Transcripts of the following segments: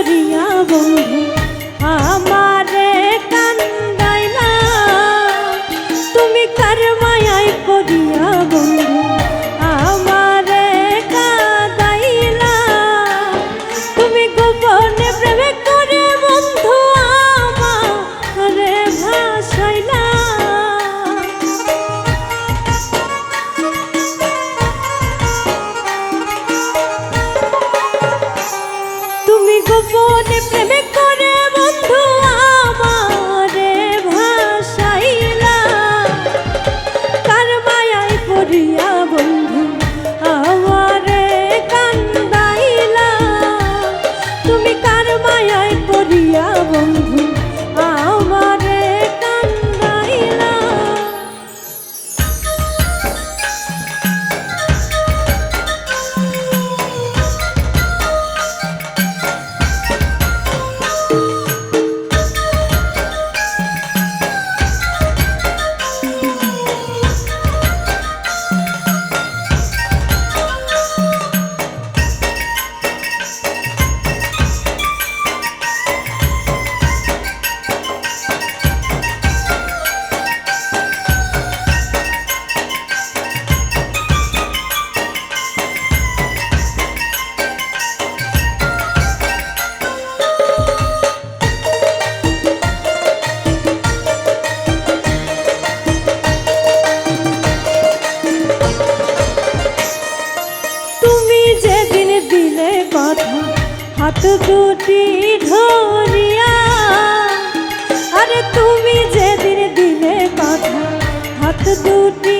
করিয়া বন্ধু হাত দুটি ধরিয়া আরে তুমি যেদিন দিলে কথা হাত দুটি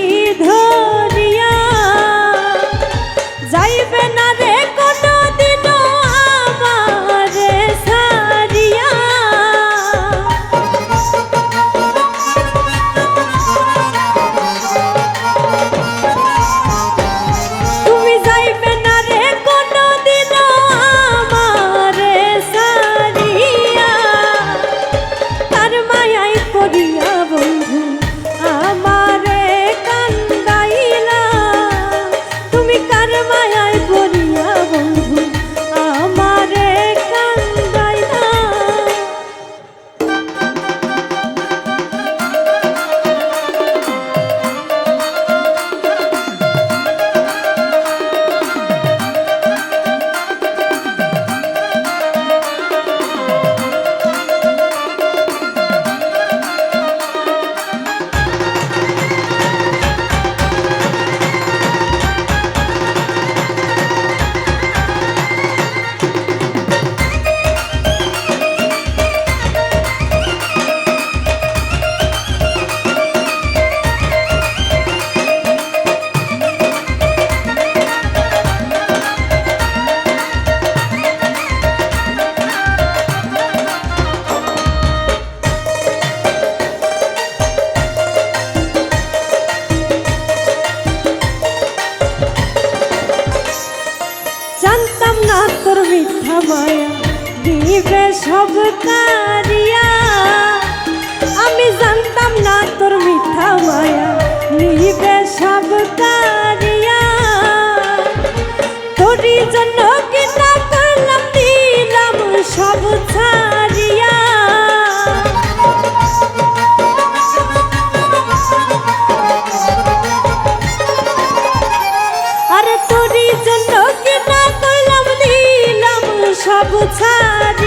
মায়া দিবে সব কারিয়া। আমি জানতাম না তোর মিথ্যা মায়া নিবে সব কারিয়া। তোরই জন্য ¡Gracias!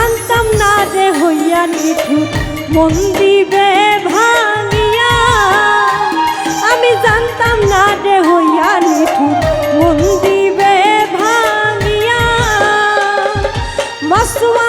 জানতাম না যে হইয়া নিঠু মন দিবে ভাঙিয়া। আমি জানতাম না যে হইয়া নিঠু মন দিবে ভাঙিয়া। মাসুয়া